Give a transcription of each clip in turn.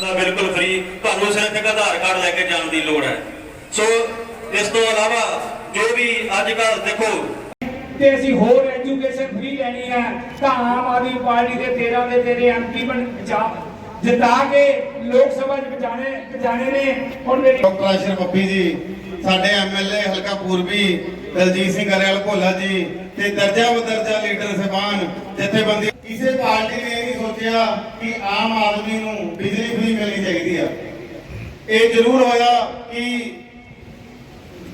ਦਾ ਬਿਲਕੁਲ ਫ੍ਰੀ ਤੁਹਾਨੂੰ ਸਿਰਫ ਇੱਕ ਆਧਾਰ ਕਾਰਡ ਲੈ ਕੇ ਜਾਣ ਦੀ ਲੋੜ ਹੈ। ਸੋ ਇਸ ਤੋਂ ਇਲਾਵਾ ਜੋ ਵੀ ਅੱਜ ਕੱਲ੍ਹ ਦੇਖੋ ਤੇ ਅਸੀਂ ਹੋਰ ਐਜੂਕੇਸ਼ਨ ਫ੍ਰੀ ਲੈਣੀ ਹੈ ਤਾਂ ਆਮ ਆਦਮੀ ਪਾਰਟੀ ਦੇ 13 ਦੇ ਤੇਰੇ ਐਮਪੀ ਬਣ ਜਾ ਜਿਤਾ ਕੇ ਲੋਕ ਸਭਾ ਚ ਪਹੁੰਚਾਣੇ ਪਹੁੰਚਾਣੇ ਨੇ। ਹੁਣ ਮੇਰੀ ਡਾਕਟਰ ਅਸ਼ਰਫ ਪੱਪੀ ਜੀ ਸਾਡੇ ਐਮਐਲਏ ਹਲਕਾ ਪੂਰਬੀ ਦਲਜੀਤ ਸਿੰਘ ਅਰੇਵਾਲ ਭੋਲਾ ਜੀ ਤੇ ਦਰਜਾ ਬਦਰਜਾ ਲੀਡਰ ਸਹਿਬਾਨ ਜਥੇਬੰਦੀ ਕਿਸੇ ਪਾਰਟੀ ਨੇ ਇਹ ਕਿ ਆਮ ਆਦਮੀ ਨੂੰ ਬਿਜਲੀ ਫ੍ਰੀ ਮਿਲਣੀ ਚਾਹੀਦੀ ਆ। ਇਹ ਜ਼ਰੂਰ ਹੋਇਆ ਕਿ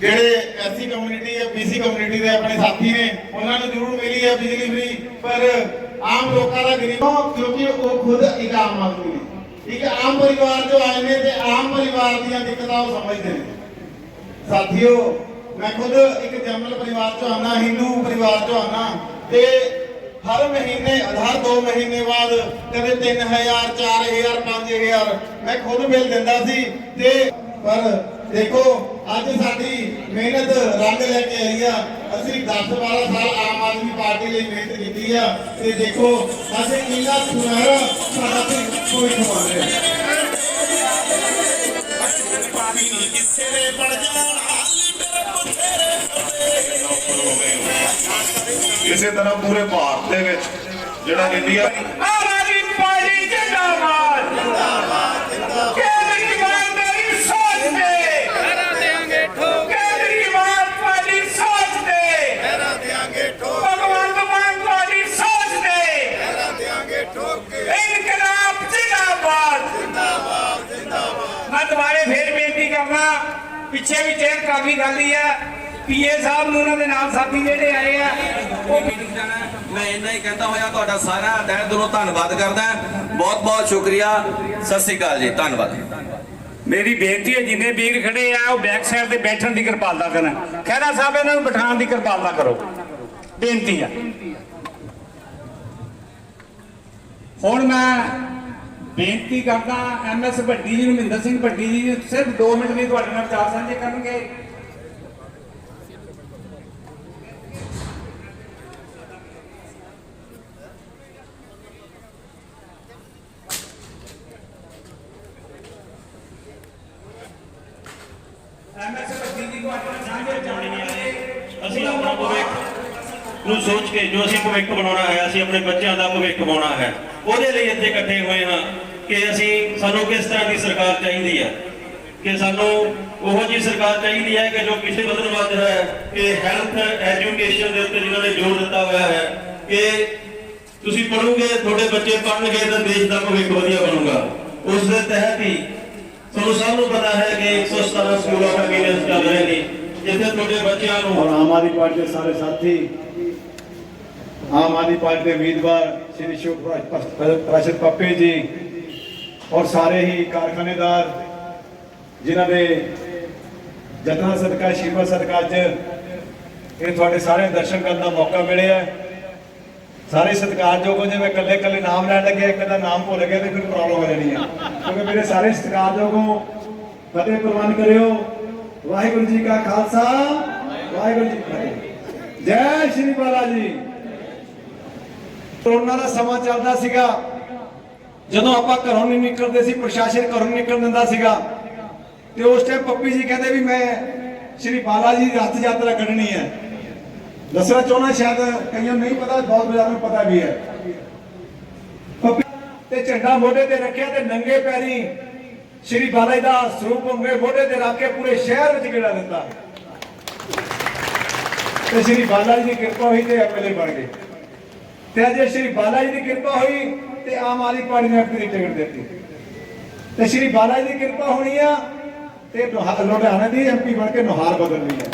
ਜਿਹੜੇ ਐਸਸੀ ਕਮਿਊਨਿਟੀ ਹੈ ਬੀਸੀ ਕਮਿਊਨਿਟੀ ਦੇ ਆਪਣੇ ਸਾਥੀ ਨੇ, ਉਹਨਾਂ ਨੂੰ ਜ਼ਰੂਰ ਮਿਲੀ ਹੈ ਬਿਜਲੀ ਫ੍ਰੀ, ਪਰ ਆਮ ਲੋਕਾਂ ਦਾ ਗਰੀਬ ਕਿਉਂਕਿ ਉਹ ਖੁਦ ਇੱਕ ਆਮ ਆਦਮੀ ਨੇ। ਇੱਕ ਆਮ ਪਰਿਵਾਰ ਚੋਂ ਆਏ ਨੇ ਤੇ ਆਮ ਪਰਿਵਾਰ ਦੀਆਂ ਦਿੱਕਤਾਂ ਉਹ ਸਮਝਦੇ ਨੇ। ਸਾਥੀਓ, ਮੈਂ ਖੁਦ ਇੱਕ ਜੰਮਲ ਪਰਿਵਾਰ ਚੋਂ ਆਨਾ ਹਿੰਦੂ ਪਰਿਵਾਰ ਚੋਂ ਆਨਾ ਤੇ ਹਰ ਮਹੀਨੇ, ਹਰ 2 ਮਹੀਨੇ ਬਾਅਦ ਕਦੇ 3000 4000 5000 ਮੈਂ ਖੁਦ ਬਿੱਲ ਦਿੰਦਾ ਸੀ ਤੇ ਪਰ ਦੇਖੋ, ਅੱਜ ਸਾਡੀ ਮਿਹਨਤ ਰੰਗ ਲੈ ਕੇ ਆਈ ਆ। ਅਸੀਂ 10 12 ਸਾਲ ਆਮ ਆਦਮੀ ਪਾਰਟੀ ਲਈ ਮਿਹਨਤ ਕੀਤੀ ਆ। ਤੇ ਦੇਖੋ ਅਸੀਂ ਕਿੰਨਾ ਸੁਨਹਿਰਾ ਸਾਡਾ ਕੋਈ ਬਣ ਰਿਹਾ ਇਸੇ ਤਰ੍ਹਾਂ ਪੂਰੇ ਭਾਰਤ ਦੇ ਵਿੱਚ ਜਿਹੜਾ ਇੰਡੀਆ ਆਮ ਆਦਮੀ ਪਾਰਟੀ ਜਿੰਦਾਬਾਦ। ਜਿੰਦਾਬਾਦ ਕੇਜਰੀਵਾਲ ਪੀਏ ਸਾਹਿਬ ਨੂੰ ਉਹਨਾਂ ਦੇ ਨਾਲ ਸਾਥੀ ਜਿਹੜੇ ਆਏ ਆ। ਉਹ। ਮੈਂ ਇੰਨਾ ਹੀ ਕਹਿੰਦਾ ਹੋਇਆ ਤੁਹਾਡਾ ਸਾਰਾ ਤਹਿ ਦਿਲੋਂ ਧੰਨਵਾਦ ਕਰਦਾ ਬਹੁਤ ਬਹੁਤ ਸ਼ੁਕਰੀਆ। ਸਤਿ ਸ੍ਰੀ ਅਕਾਲ ਜੀ ਧੰਨਵਾਦ। ਮੇਰੀ ਬੇਨਤੀ ਹੈ ਜਿੰਨੇ ਵੀਰ ਖੜੇ ਆ ਉਹ ਬੈਕ ਸਾਈਡ ਤੇ ਬੈਠਣ ਦੀ ਕਿਰਪਾਲਤਾ ਕਰਨ। ਖਹਿਰਾ ਸਾਹਿਬ ਇਹਨਾਂ ਨੂੰ ਬਿਠਾਉਣ ਦੀ ਕਿਰਪਾਲਤਾ ਕਰੋ। ਬੇਨਤੀ ਆ ਹੁਣ ਮੈਂ ਬੇਨਤੀ ਕਰਦਾ ਐਮਐਸ ਭੱਟੀ ਜੀ ਨੂੰ ਮਹਿੰਦਰ ਸਿੰਘ ਭੱਟੀ ਜੀ ਸਿਰਫ 2 ਮਿੰਟ ਲਈ ਤੁਹਾਡੇ ਨਾਲ ਵਿਚਾਰ ਸਾਂਝੇ ਕਰਨਗੇ ਐਮਐਸ ਭੱਟੀ ਜੀ ਤੁਹਾਡੇ ਨਾਲ ਸਾਂਝੇ ਵਿਚਾਰ ਕਰਨਗੇ ਅਸੀਂ ਆਪਣਾ ਭਵਿੱਖ ਨੂੰ ਸੋਚ ਕੇ ਜੋ ਅਸੀਂ ਭਵਿੱਖ ਬਣਾਉਣਾ ਹੈ ਅਸੀਂ ਆਪਣੇ ਬੱਚਿਆਂ ਦਾ ਭਵਿੱਖ ਬਣਾਉਣਾ ਹੈ ਉਹਦੇ ਲਈ ਇੱਥੇ ਇਕੱਠੇ ਹੋਏ ਹਾਂ ਕਿ ਅਸੀਂ ਸਾਨੂੰ ਕਿਸ ਤਰ੍ਹਾਂ ਦੀ ਸਰਕਾਰ ਚਾਹੀਦੀ ਹੈ ਕਿ ਸਾਨੂੰ ਉਹੋ ਜਿਹੀ ਸਰਕਾਰ ਚਾਹੀਦੀ ਹੈ ਕਿ ਜੋ ਪਿਛਲੇ ਬਦਲ ਵੱਧ ਹੈ ਕਿ ਹੈਲਥ ਐਜੂਕੇਸ਼ਨ ਦੇ ਉੱਤੇ ਜਿਨ੍ਹਾਂ ਨੇ ਜ਼ੋਰ ਦਿੱਤਾ ਹੋਇਆ ਹੈ ਕਿ ਤੁਸੀਂ ਪੜੋਗੇ ਤੁਹਾਡੇ ਬੱਚੇ ਪੜ੍ਹਨਗੇ ਤਾਂ ਦੇਸ਼ ਦਾ ਭਵਿੱਖ ਵਧੀਆ ਬਣੂਗਾ। ਉਸ ਦੇ ਤਹਿਤ ਹੀ ਤੁਹਾਨੂੰ ਸਭ ਨੂੰ ਪਤਾ ਹੈ ਕਿ 117 ਸਕੂਲ ਆਫ ਐਕਸੀਲੈਂਸ ਚੱਲ ਰਹੇ ਨੇ ਜਿੱਥੇ ਤੁਹਾਡੇ ਬੱਚਿਆਂ ਨੂੰ। ਔਰ ਆਮ ਆਦਮੀ ਪਾਰਟੀ ਦੇ ਸਾਰੇ ਸਾਥੀ, ਆਮ ਆਦਮੀ ਪਾਰਟੀ ਦੇ ਉਮੀਦਵਾਰ ਸ਼੍ਰੀ ਸ਼ੋਕ ਪ੍ਰਾਸ਼ਦ ਪੱਪੇ ਜੀ ਔਰ ਸਾਰੇ ਹੀ ਕਾਰਖਾਨੇਦਾਰ, ਜਿਨ੍ਹਾਂ ਦੇ ਜਤਨਾ ਸਦਕਾ, ਸ਼ੀਵਾ ਸਦਕਾ ਅੱਜ ਇਹ ਤੁਹਾਡੇ ਸਾਰੇ ਦਰਸ਼ਨ ਕਰਨ ਦਾ ਮੌਕਾ ਮਿਲਿਆ ਸਾਰੇ ਸਤਿਕਾਰਯੋਗ ਹੋ ਜੇ ਮੈਂ ਇਕੱਲੇ ਇਕੱਲੇ ਨਾਮ ਲੈਣ ਲੱਗਿਆ ਇੱਕ ਦਾ ਨਾਮ ਭੁੱਲ ਗਿਆ ਤੇ ਫਿਰ ਪ੍ਰੋਬਲਮ ਹੋ ਜਾਣੀ ਹੈ ਕਿਉਂਕਿ ਮੇਰੇ ਸਾਰੇ ਸਤਿਕਾਰਯੋਗ ਹੋ ਫਤਿਹ ਪ੍ਰਵਾਨ ਕਰਿਓ। ਵਾਹਿਗੁਰੂ ਜੀ ਕਾ ਖਾਲਸਾ, ਵਾਹਿਗੁਰੂ ਜੀ ਕੀ ਫਤਿਹ। ਜੈ ਸ਼੍ਰੀ ਬਾਲਾ ਜੀ ਕਰੋਨਾ ਦਾ ਸਮਾਂ ਚੱਲਦਾ ਸੀਗਾ। ਜਦੋਂ ਆਪਾਂ ਘਰੋਂ ਨਹੀਂ ਨਿਕਲਦੇ ਸੀ, ਪ੍ਰਸ਼ਾਸਨ ਘਰੋਂ ਨਹੀਂ ਦਿੰਦਾ ਸੀਗਾ। ਤੇ ਉਸ ਟਾਈਮ ਪੱਪੀ ਜੀ ਕਹਿੰਦੇ ਵੀ ਮੈਂ ਸ਼੍ਰੀ ਬਾਲਾ ਜੀ ਦੀ ਰੱਥ ਯਾਤਰਾ ਕੱਢਣੀ ਹੈ। ਦੱਸਣਾ ਚਾਹੁੰਦਾ ਸ਼ਾਇਦ ਕਈਆਂ ਨੂੰ ਨਹੀਂ ਪਤਾ, ਬਹੁਤ ਬਜ਼ਾਰ ਨੂੰ ਪਤਾ ਵੀ ਹੈ। ਤੇ ਝੰਡਾ ਮੋਢੇ ਤੇ ਰੱਖਿਆ ਤੇ ਨੰਗੇ ਪੈਰੀ ਸ਼੍ਰੀ ਬਾਲਾ ਜੀ ਦਾ ਸਰੂਪ ਮੰਗੇ ਮੋਢੇ ਤੇ ਰੱਖ ਕੇ ਪੂਰੇ ਸ਼ਹਿਰ ਵਿੱਚ ਗੇੜਾ ਦਿੱਤਾ। ਤੇ ਸ਼੍ਰੀ ਬਾਲਾ ਜੀ ਦੀ ਕਿਰਪਾ ਹੋਈ ਤੇ ਐਮਐਲਏ ਬਣ ਗਏ। ਤੇ ਅੱਜ ਸ਼੍ਰੀ ਬਾਲਾ ਜੀ ਦੀ ਕਿਰਪਾ ਹੋਈ ਤੇ ਆਮ ਆਦਮੀ ਪਾਰਟੀ ਨੇ ਆਪਣੀ ਟਿਕਟ ਦਿੱਤੀ। ਤੇ ਸ਼੍ਰੀ ਬਾਲਾ ਜੀ ਦੀ ਕਿਰਪਾ ਹੋਣੀ ਆ ਤੇ ਨੁਹਾ- ਲੁਧਿਆਣਾ ਦੀ ਐਮਪੀ ਬਣ ਕੇ ਨੁਹਾਰ ਬਦਲਣੀ ਹੈ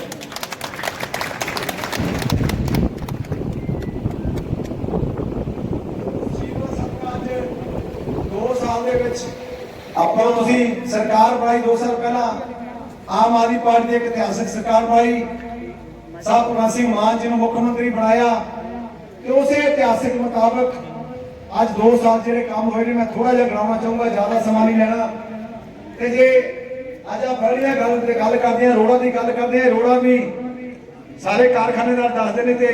ਦੋ ਸਾਲ ਦੇ ਵਿੱਚ ਆਪਾਂ ਤੁਸੀਂ ਸਰਕਾਰ ਬਣਾਈ 2 ਸਾਲ ਪਹਿਲਾਂ, ਆਮ ਆਦਮੀ ਪਾਰਟੀ ਦੀ ਇੱਕ ਇਤਿਹਾਸਕ ਸਰਕਾਰ ਬਣਾਈ। ਸਾਹਿਬ ਭਗਵੰਤ ਸਿੰਘ ਮਾਨ ਜੀ ਨੂੰ ਮੁੱਖ ਮੰਤਰੀ ਬਣਾਇਆ ਤੇ ਉਸੇ ਇਤਿਹਾਸਕ ਮੁਤਾਬਕ ਅੱਜ 2 ਸਾਲ ਜਿਹੜੇ ਕੰਮ ਹੋਏ ਨੇ, ਮੈਂ ਥੋੜਾ ਜਿਹਾ ਗਣਾਉਣਾ ਚਾਹੂੰਗਾ, ਜ਼ਿਆਦਾ ਸਮਾਂ ਨਹੀਂ ਲੈਣਾ। ਤੇ ਜੇ ਅੱਜ ਆ ਬੜੀਆਂ ਗੱਲ ਤੇ ਗੱਲ ਕਰਦੇ ਆ ਰੋੜਾ ਦੀ ਗੱਲ ਕਰਦੇ ਆ ਰੋੜਾ ਵੀ ਸਾਰੇ ਕਾਰਖਾਨੇਦਾਰ ਦੱਸਦੇ ਨੇ ਤੇ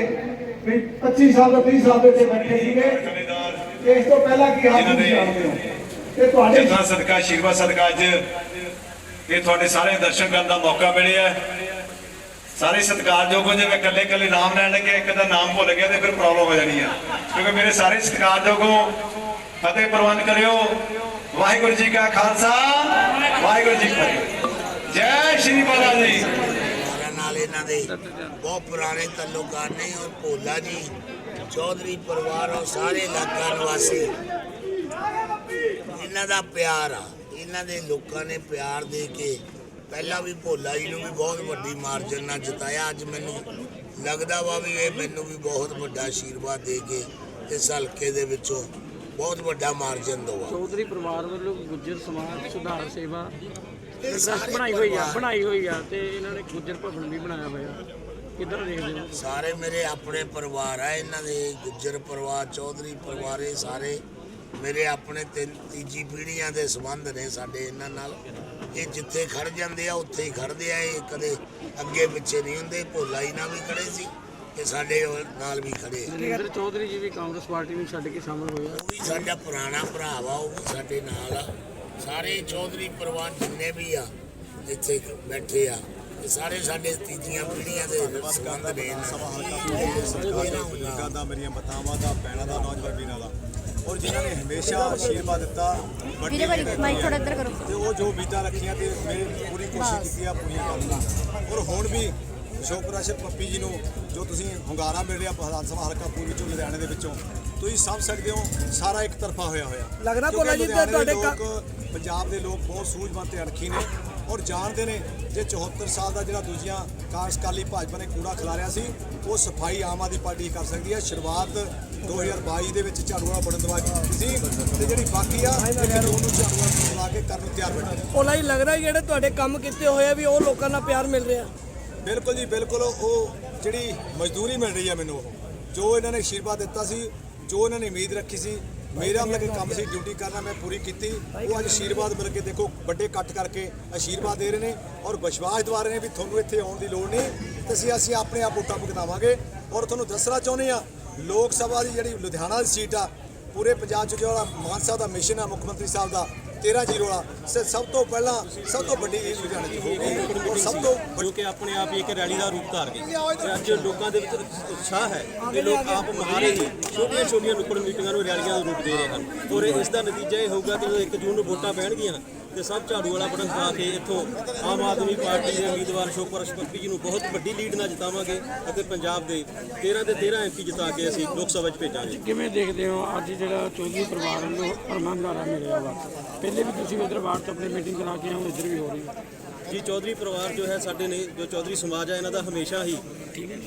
ਵੀ 25 ਸਾਲ ਤੋਂ 30 ਸਾਲ ਦੇ ਇੱਥੇ ਬੈਠੇ ਸੀਗੇ। ਇਸ ਤੋਂ ਪਹਿਲਾਂ ਕੀ ਹਾਲ ਤੁਸੀਂ ਜਾਣਦੇ ਹੋ? ਤੇ ਤੁਹਾਡੇ ਜਿੰਨਾ ਸਦਕਾ ਆਸ਼ੀਰਵਾਦ ਸਦਕਾ ਅੱਜ ਇਹ ਤੁਹਾਡੇ ਸਾਰੇ ਦਰਸ਼ਨ ਕਰਨ ਦਾ ਮੌਕਾ ਮਿਲਿਆ। ਸਾਰੇ ਸਤਿਕਾਰਯੋਗ ਜੇ ਮੈਂ ਇਕੱਲੇ ਇਕੱਲੇ ਨਾਮ ਲੈਣ ਲੱਗਿਆ ਇੱਕ ਦਾ ਨਾਮ ਭੁੱਲ ਗਿਆ ਤੇ ਫਿਰ ਪ੍ਰੋਬਲਮ ਹੋ ਜਾਣੀ ਹੈ ਕਿਉਂਕਿ ਮੇਰੇ ਸਾਰੇ ਸਤਿਕਾਰਯੋਗ ਫਤਿਹ ਪ੍ਰਵਾਨ ਕਰਿਓ। ਵਾਹਿਗੁਰੂ ਜੀ ਕਾ ਖਾਲਸਾ ਵਾਹਿਗੁਰੂ ਜੀ ਕੀ ਫਤਿਹ। ਜੈ ਸ਼੍ਰੀ ਬਾਲਾ ਜੀ। ਨਾਲ ਇਹਨਾਂ ਦੇ ਬਹੁਤ ਪੁਰਾਣੇ ਤਾਲੁਕਾਤ ਨੇ ਔਰ ਭੋਲਾ ਜੀ ਚੌਧਰੀ ਪਰਿਵਾਰ ਔਰ ਸਾਰੇ ਇਲਾਕਾ ਨਿਵਾਸੀ। ਇਹਨਾਂ ਦਾ ਪਿਆਰ ਆ। ਇਹਨਾਂ ਦੇ ਲੋਕਾਂ ਨੇ ਪਿਆਰ ਦੇ ਕੇ ਪਹਿਲਾਂ ਵੀ ਭੋਲਾ ਜੀ ਨੂੰ ਵੀ ਬਹੁਤ ਵੱਡੀ ਮਾਰਜਨ ਨਾਲ ਜਿਤਾਇਆ। ਅੱਜ ਮੈਨੂੰ ਲੱਗਦਾ ਵਾ ਵੀ ਇਹ ਮੈਨੂੰ ਵੀ ਬਹੁਤ ਵੱਡਾ ਆਸ਼ੀਰਵਾਦ ਦੇ ਕੇ ਇਸ ਹਲਕੇ ਦੇ ਵਿੱਚੋਂ ਬਹੁਤ ਵੱਡਾ ਮਾਰਜਨ ਦਵਾ। ਚੌਧਰੀ ਪਰਿਵਾਰ ਵੱਲੋਂ ਗੁੱਜਰ ਸਮਾਜ ਸੁਧਾਰ ਸੇਵਾ ਬਣਾਈ ਹੋਈ ਆ ਬਣਾਈ ਹੋਈ ਆ ਤੇ ਇਹਨਾਂ ਨੇ ਗੁੱਜਰ ਭਵਨ ਵੀ ਬਣਾਇਆ ਹੋਇਆ। ਕਿੱਧਰ ਦੇਖਦੇ ਹੋ? ਸਾਰੇ ਮੇਰੇ ਆਪਣੇ ਪਰਿਵਾਰ ਆ ਇਹਨਾਂ ਦੇ ਗੁੱਜਰ ਪਰਿਵਾਰ ਚੌਧਰੀ ਪਰਿਵਾਰ ਸਾਰੇ ਮੇਰੇ ਆਪਣੇ ਤਿੰਨ ਤੀਜੀ ਪੀੜ੍ਹੀਆਂ ਦੇ ਸੰਬੰਧ ਨੇ ਸਾਡੇ ਇਹਨਾਂ ਨਾਲ। ਇਹ ਜਿੱਥੇ ਖੜ ਜਾਂਦੇ ਆ ਉੱਥੇ ਹੀ ਖੜਦੇ ਆ ਇਹ ਕਦੇ ਅੱਗੇ ਪਿੱਛੇ ਨਹੀਂ ਹੁੰਦੇ ਭੋਲਾ ਹੀ ਨਾਲ ਵੀ ਖੜੇ ਸੀ ਤੇ ਸਾਡੇ ਨਾਲ ਵੀ ਖੜੇ ਆ। ਨਰਿੰਦਰ ਚੌਧਰੀ ਜੀ ਵੀ ਕਾਂਗਰਸ ਪਾਰਟੀ ਨੂੰ ਛੱਡ ਕੇ ਸ਼ਾਮਲ ਹੋਏ ਆ। ਉਹ ਵੀ ਸਾਡਾ ਪੁਰਾਣਾ ਭਰਾ ਵਾ ਉਹ ਵੀ ਸਾਡੇ ਨਾਲ ਆ। ਸਾਰੇ ਚੌਧਰੀ ਪਰਿਵਾਰ ਜਿੰਨੇ ਵੀ ਆ ਇੱਥੇ ਬੈਠੇ ਆ ਇਹ ਸਾਰੇ ਸਾਡੇ ਤੀਜੀਆਂ ਪੀੜ੍ਹੀਆਂ ਦੇ ਸੰਬੰਧ ਨੇ ਬਜ਼ੁਰਗਾਂ ਦਾ। ਮੇਰੀਆਂ ਮਾਤਾਵਾਂ ਦਾ ਭੈਣਾਂ ਦਾ ਨੌਜਵਾਨ ਵੀਰਾਂ ਦਾ। ਔਰ ਜਿਨ੍ਹਾਂ ਨੇ ਹਮੇਸ਼ਾ ਆਸ਼ੀਰਵਾਦ ਦਿੱਤਾ ਵੱਡੀ ਵੀਰੇ ਮਿਹਨਤ ਮਾਈਕ ਕੀਤੀ ਥੋੜਾ। ਇੱਧਰ ਕਰੋ। ਤੇ ਉਹ ਜੋ ਉਮੀਦਾਂ ਰੱਖੀਆਂ ਤੇ ਮੇਰੇ ਪੂਰੀ ਕੋਸ਼ਿਸ਼ ਕੀਤੀ ਆ ਪੂਰੀਆਂ ਕਰਨ ਦੀ। ਔਰ ਹੁਣ ਵੀ ਸ਼ੋਕਰਾ ਸ਼ਰ ਪੱਪੀ ਜੀ ਨੂੰ ਜੋ ਤੁਸੀਂ ਹੁੰਗਾਰਾ ਮਿਲ ਰਿਹਾ ਵਿਧਾਨ ਸਭਾ ਹਲਕਾ ਪੂਰੀ ਵਿੱਚੋਂ ਲੁਧਿਆਣੇ ਦੇ ਵਿੱਚੋਂ ਤੁਸੀਂ ਸਮਝ ਸਕਦੇ ਹੋ ਸਾਰਾ ਇੱਕ ਤਰਫਾ ਹੋਇਆ ਹੋਇਆ। ਲੱਗਦਾ ਭੋਲਾ ਜੀ ਤੁਹਾਡੇ ਪੰਜਾਬ ਦੇ ਲੋਕ ਬਹੁਤ ਸੂਝਵਾਨ ਤੇ ਅਣਖੀ ਨੇ। ਔਰ ਜਾਣਦੇ ਨੇ ਜੇ 74 ਸਾਲ ਦਾ ਜਿਹੜਾ ਦੂਜੀਆਂ ਕਾਂਗਰਸ ਕਾਲੀ ਭਾਜਪਾ ਨੇ ਕੂੜਾ ਖਿਲਾਰਿਆ ਸੀ ਉਹ ਸਫ਼ਾਈ ਆਮ ਆਦਮੀ ਪਾਰਟੀ ਕਰ ਸਕਦੀ ਹੈ। ਸ਼ੁਰੂਆਤ 2022 ਦੇ ਵਿੱਚ ਝਾੜੂ ਵਾਲਾ ਬਟਨ ਦਬਾ ਕੇ ਕੀਤੀ ਸੀ ਤੇ ਜਿਹੜੀ ਬਾਕੀ ਆ ਇੱਕ ਜੂਨ ਨੂੰ ਝਾੜੂ ਦਬਾ ਕੇ ਕਰਨ ਨੂੰ ਤਿਆਰ ਬੈਠੇ ਨੇ। ਭੋਲਾ ਜੀ ਲੱਗਦਾ ਜਿਹੜੇ ਤੁਹਾਡੇ ਕੰਮ ਕੀਤੇ ਹੋਏ ਆ ਵੀ ਉਹ ਲੋਕਾਂ ਨਾਲ ਪਿਆਰ ਮਿਲ ਰਿਹਾ। ਬਿਲਕੁਲ ਜੀ ਬਿਲਕੁਲ। ਉਹ ਜਿਹੜੀ ਮਜ਼ਦੂਰੀ ਮਿਲ ਰਹੀ ਹੈ ਮੈਨੂੰ ਉਹ ਜੋ ਇਹਨਾਂ ਨੇ ਆਸ਼ੀਰਵਾਦ ਦਿੱਤਾ ਸੀ ਜੋ ਇਹਨਾਂ ਨੇ ਉਮੀਦ ਰੱਖੀ ਸੀ ਮੇਰਾ ਮਤਲਬ ਕਿ ਕੰਮ ਸੀ ਡਿਊਟੀ ਕਰਨਾ, ਮੈਂ ਪੂਰੀ ਕੀਤੀ। ਉਹ ਅੱਜ ਆਸ਼ੀਰਵਾਦ ਮਿਲ ਕੇ ਦੇਖੋ, ਵੱਡੇ ਕੱਟ ਕਰਕੇ ਆਸ਼ੀਰਵਾਦ ਦੇ ਰਹੇ ਨੇ ਔਰ ਵਿਸ਼ਵਾਸ ਦਿਵਾ ਰਹੇ ਨੇ ਵੀ ਤੁਹਾਨੂੰ ਇੱਥੇ ਆਉਣ ਦੀ ਲੋੜ ਨਹੀਂ। ਤੇ ਅਸੀਂ ਅਸੀਂ ਆਪਣੇ ਆਪ ਵੋਟਾਂ ਭੁਗਤਾਵਾਂਗੇ। ਔਰ ਤੁਹਾਨੂੰ ਦੱਸਣਾ ਚਾਹੁੰਦੇ ਆ ਲੋਕ ਸਭਾ ਦੀ ਜਿਹੜੀ ਲੁਧਿਆਣਾ ਦੀ ਸੀਟ ਆ, ਪੂਰੇ ਪੰਜਾਬ 'ਚ ਜਿਹੜਾ ਮਾਨ ਸਾਹਿਬ ਦਾ ਮਿਸ਼ਨ ਆ, ਮੁੱਖ ਮੰਤਰੀ ਸਾਹਿਬ ਦਾ 13 ਜ਼ੀਰੋ ਵਾਲਾ ਸੇ ਸਭ ਤੋਂ ਪਹਿਲਾਂ ਸਭ ਤੋਂ ਵੱਡੀ ਇਹ ਲੁਧਿਆਣੇ ਦੀ ਹੋਊਗੀ। ਔਰ ਸਭ ਤੋਂ ਜੋ ਕਿ ਆਪਣੇ ਆਪ ਹੀ ਇੱਕ ਰੈਲੀ ਦਾ ਰੂਪ ਧਾਰ ਗਈ। ਤੇ। ਅੱਜ ਲੋਕਾਂ ਦੇ ਵਿੱਚ ਉਤਸ਼ਾਹ ਹੈ ਕਿ ਲੋਕ ਆਪ ਮਹਾਰੇ ਹੀ ਛੋਟੀਆਂ ਛੋਟੀਆਂ ਨੁੱਕੜ ਮੀਟਿੰਗਾਂ ਨੂੰ ਰੈਲੀਆਂ ਦਾ ਰੂਪ ਦੇ ਰਹੇ ਹਨ। ਔਰ ਇਸ ਦਾ ਨਤੀਜਾ ਇਹ ਹੋਊਗਾ ਕਿ ਜਦੋਂ 1 ਜੂਨ ਨੂੰ ਵੋਟਾਂ ਪੈਣਗੀਆਂ। ਤੇ ਸਭ ਝਾੜੂ ਵਾਲਾ ਬਟਨ ਦਬਾ ਕੇ ਇੱਥੋਂ ਆਮ ਆਦਮੀ ਪਾਰਟੀ ਦੇ ਉਮੀਦਵਾਰ ਸ਼ੋਕਰ ਸ਼ਪੱਪੀ ਜੀ ਨੂੰ ਬਹੁਤ ਵੱਡੀ ਲੀਡ ਨਾਲ ਜਿਤਾਵਾਂਗੇ ਅਤੇ ਪੰਜਾਬ ਦੇ 13 ਦੇ 13 ਐਮਪੀ ਜਿਤਾ ਕੇ ਅਸੀਂ ਲੋਕ ਸਭਾ 'ਚ ਭੇਜਾਂਗੇ। ਕਿਵੇਂ ਦੇਖਦੇ ਹੋ ਅੱਜ ਜਿਹੜਾ ਚੌਧਰੀ ਪਰਿਵਾਰ ਵੱਲੋਂ ਅਰਮਾਨਦਾਰਾ ਮਿਲਿਆ ਵਾ? ਪਹਿਲੇ ਵੀ ਤੁਸੀਂ ਉਧਰ ਬਾਹਰ ਤੋਂ ਆਪਣੀ ਮੀਟਿੰਗ ਕਰਾ ਕੇ ਆਏ ਇੱਧਰ ਵੀ ਹੋ ਰਹੀ ਹੈ। ਜੀ ਚੌਧਰੀ ਪਰਿਵਾਰ ਜੋ ਹੈ ਸਾਡੇ ਨੇ ਜੋ ਚੌਧਰੀ ਸਮਾਜ ਹੈ ਇਹਨਾਂ ਦਾ ਹਮੇਸ਼ਾ ਹੀ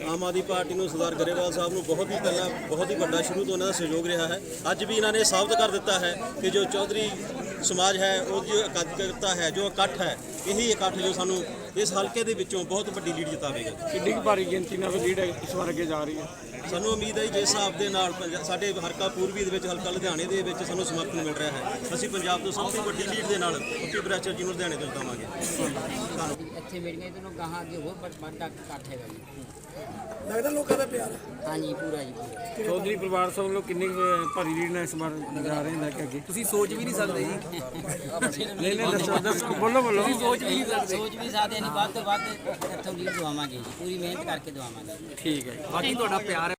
ਆਮ ਆਦਮੀ ਪਾਰਟੀ ਨੂੰ ਸਰਦਾਰ ਗਰੇਵਾਲ ਸਾਹਿਬ ਨੂੰ ਬਹੁਤ ਹੀ ਪਹਿਲਾਂ ਬਹੁਤ ਹੀ ਵੱਡਾ ਸ਼ੁਰੂ ਤੋਂ ਇਹਨਾਂ ਦਾ ਸਹਿਯੋਗ ਰਿਹਾ ਹੈ। ਅੱਜ ਵੀ ਇਹਨਾਂ ਨੇ ਸਾਬਤ ਕਰ ਦਿੱਤਾ ਹੈ ਕਿ ਜੋ ਚੌਧਰੀ ਸਮਾਜ ਹੈ ਉਹ ਜੋ ਇਕੱਠਤਾ ਹੈ ਜੋ ਇਕੱਠ ਹੈ ਇਹੀ ਇਕੱਠ ਜੋ ਸਾਨੂੰ ਇਸ ਹਲਕੇ ਦੇ ਵਿੱਚੋਂ ਬਹੁਤ ਵੱਡੀ ਲੀਡ ਜਿਤਾਵੇਗਾ। ਕਿੰਨੀ ਕੁ ਭਾਰੀ ਗਿਣਤੀ ਨਾਲ ਲੀਡ ਇਸ ਵਾਰ ਅੱਗੇ ਜਾ ਰਹੀ ਹੈ? ਸਾਨੂੰ ਉਮੀਦ ਹੈ ਜੀ, ਜਿਸ ਹਿਸਾਬ ਦੇ ਨਾਲ ਸਾਡੇ ਹਲਕਾ ਪੂਰਬੀ ਦੇ ਵਿੱਚ ਹਲਕਾ ਲੁਧਿਆਣੇ ਦੇ ਵਿੱਚ ਸਾਨੂੰ ਸਮਰਥਨ ਮਿਲ ਰਿਹਾ ਹੈ। ਅਸੀਂ ਪੰਜਾਬ ਤੋਂ ਸਭ ਤੋਂ ਵੱਡੀ ਲੀਡ ਦੇ ਨਾਲ ਉੱਤੇ ਬ੍ਰੈਚਰ ਜੀ ਨੂੰ ਲੁਧਿਆਣੇ ਤੋਂ ਜਿਤਾਵਾਂਗੇ। ਇੱਥੇ ਮੇਰੀਆਂ ਇਹਨੂੰ ਗਾਹਾਂ ਅੱਗੇ ਹੋਰ ਵੱਡ- ਵੱਡਾ ਇਕੱਠ ਹੈਗਾ ਜੀ। ਲੱਗਦਾ ਲੋਕਾਂ ਦਾ ਪਿਆਰ ਹਾਂਜੀ ਪੂਰਾ ਜੀ। ਪੂਰਾ ਚੌਧਰੀ ਪਰਿਵਾਰ ਸਾਹਿਬ ਵੱਲੋਂ ਕਿੰਨੀ ਕੁ ਭਾਰੀ ਲੀਡ ਨਾਲ ਇਸ ਵਾਰ ਜਾ ਰਹੇ ਨੇ ਕਿ ਅੱਗੇ? ਤੁਸੀਂ ਸੋਚ ਵੀ ਨਹੀਂ ਸਕਦੇ ਜੀ। ਨਹੀਂ ਨਹੀਂ ਦੱਸੋ ਦੱਸੋ ਬੋਲੋ ਬੋਲੋ। ਸੋਚ ਵੀ ਨਹੀਂ ਸਕਦੇ। ਸੋਚ ਵੀ ਸਕਦੇ ਨਹੀਂ। ਵੱਧ ਤੋਂ ਵੱਧ ਇੱਥੋਂ ਲੀਡ ਦਵਾਵਾਂਗੇ ਜੀ। ਪੂਰੀ ਮਿਹਨਤ ਕਰਕੇ ਦਵਾਵਾਂਗੇ। ਠੀਕ ਹੈ ਜੀ। ਬਾਕੀ ਤੁਹਾਡਾ ਪਿਆਰ